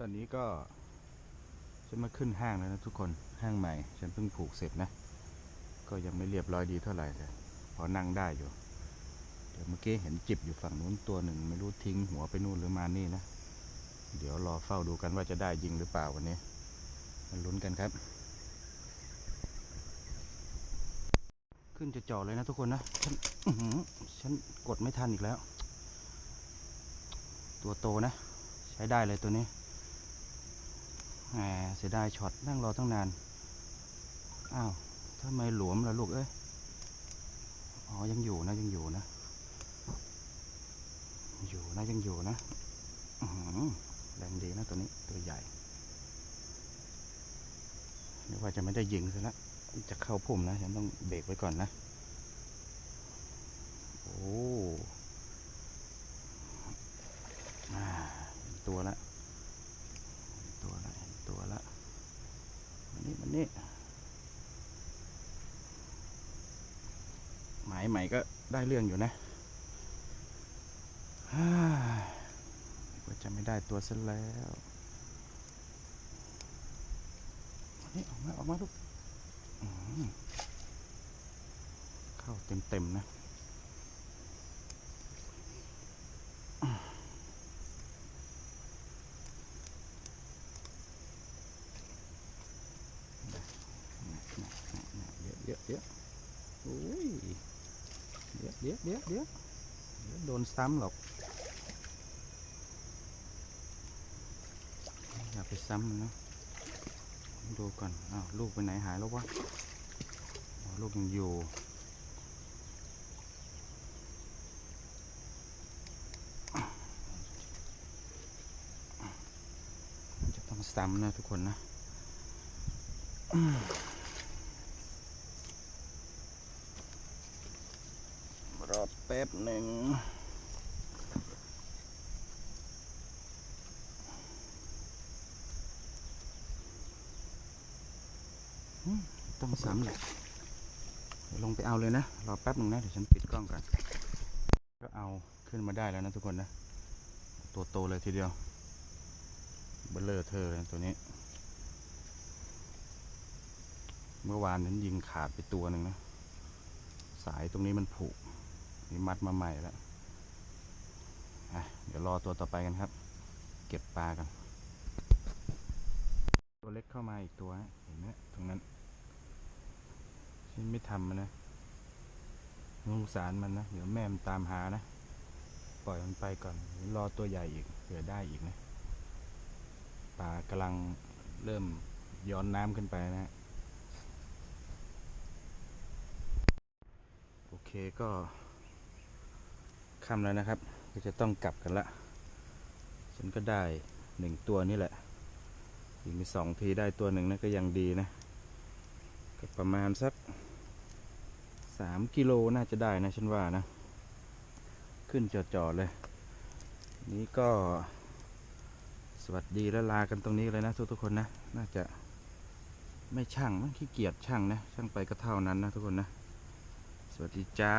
ตอนนี้ก็ฉันมาขึ้นห้างแล้วนะทุกคนห้างใหม่ ฉันเพิ่งผูกเสร็จนะ ก็ยังไม่เรียบร้อยดีเท่าไหร่เลยพอนั่งได้อยู่เดี๋ยวเมื่อกี้เห็นจิบอยู่ฝั่งนู้นตัวหนึ่ง ไม่รู้ทิ้งหัวไปนู่นหรือมานี่นะ เดี๋ยวรอเฝ้าดูกันว่าจะได้ยิงหรือเปล่าวันนี้มาลุ้นกันครับ ขึ้นจะจ่อเลยนะทุกคนนะฉันฉันกดไม่ทันอีกแล้ว ตัวโตนะ ใช้ได้เลยตัวนี้ เสียดายช็อตนั่งรอตั้งนาน อ้าวทำไมหลวมล่ะลูกเอ้ย อ๋อ ยังอยู่นะ ยังอยู่นะ อยู่นะ ยังอยู่นะแรงดีนะตัวนี้ตัวใหญ่นึกว่าจะไม่ได้ยิงซะแล้วจะเข้าพุ่มนะ ฉันต้องเบรกไว้ก่อนนะ โอ้อ่าเห็นตัวละเห็นตัวละเห็นตัวละมั นี้ หมายใหม่ก็ได้เรื่องอยู่นะฮ่านึกว่าจะไม่ได้ตัวซะแล้วนี่ออกมา ออกมาลูกเข้าเต็ม ๆ นะเดี๋ยวเดี๋ยวเดี๋ยวโอ้ยเดี๋ยวเดี๋ยวเดี๋ยวเดี๋ยวเดี๋ยวโดนซ้ำหรอกอย่าไปซ้ำมันนะดูก่อนอ้าวลูกไปไหนหายแล้ววะอ๋อลูกยังอยู่จะต้องซ้ำนะทุกคนนะอืมรอแป๊ บหนึ่งต้องซ้ำแหละเดี๋ยลงไปเอาเลยนะ รอแป๊บหนึ่งนะ เดี๋ยวฉันปิดกล้องก่อน ก็เอาขึ้นมาได้แล้วนะทุกคนนะ ตัวโตเลยทีเดียว เบลเลอร์เธอเลยตัวนี้ เมื่อวานนั้นยิงขาดไปตัวหนึ่งนะ สายตรงนี้มันผุ นี่มัดมาใหม่แล้วเดี๋ยวรอตัวต่อไปกันครับ เก็บปลากัน ตัวเล็กเข้ามาอีกตัวฮะเห็นไหมตรงนั้นฉันไม่ทำมันนะสงสารมันนะ เดี๋ยวแม่มันตามหานะ ปล่อยมันไปก่อนเดี๋ยวรอตัวใหญ่อีกเผื่อได้อีกนะ ปลากำลังเริ่มย้อนน้ำขึ้นไปนะฮะโอเคก็ ค่ำแล้วนะครับ ก็จะต้องกลับกันละ ฉันก็ได้หนึ่งตัวนี่แหละ อีกมีสองทีได้ตัวหนึ่งนะก็ยังดีนะ ก็ประมาณสักสามกิโลน่าจะได้นะฉันว่านะ ขึ้นจอดๆเลย นี้ก็สวัสดีและลากันตรงนี้เลยนะทุกๆคนนะ น่าจะไม่ช่างมั้งขี้เกียจช่างนะ ช่างไปก็เท่านั้นนะทุกคนนะ สวัสดีจ้า